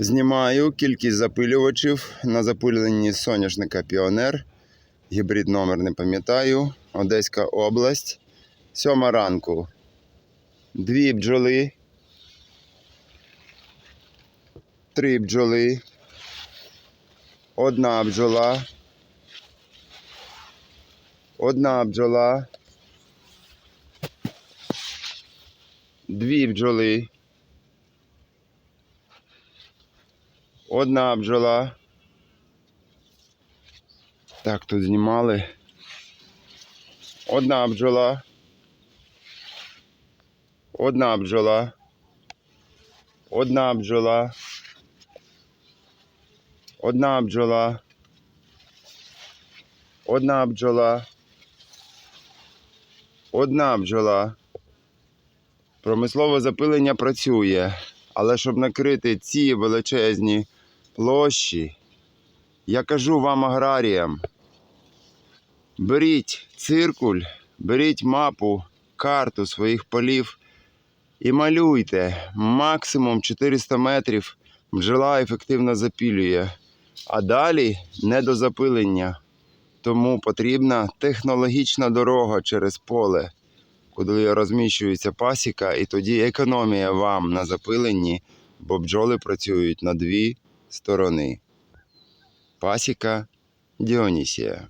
Знімаю кількість запилювачів на запиленні соняшника Піонер. Гібрид номер не пам'ятаю. Одеська область. Сьома ранку. Дві бджоли. Три бджоли. Одна бджола. Одна бджола. Дві бджоли. Одна бджола. Так, тут знімали. Одна бджола. Одна бджола. Одна бджола. Одна бджола. Одна бджола. Одна бджола. Промислове запилення працює, але щоб накрити ці величезні площі, я кажу вам аграріям, беріть циркуль, беріть мапу, карту своїх полів і малюйте. Максимум 400 метрів бджола ефективно запілює, а далі не до запилення. Тому потрібна технологічна дорога через поле, куди розміщується пасіка, і тоді економія вам на запиленні, бо бджоли працюють на дві сторони. Пасіка Діонісія.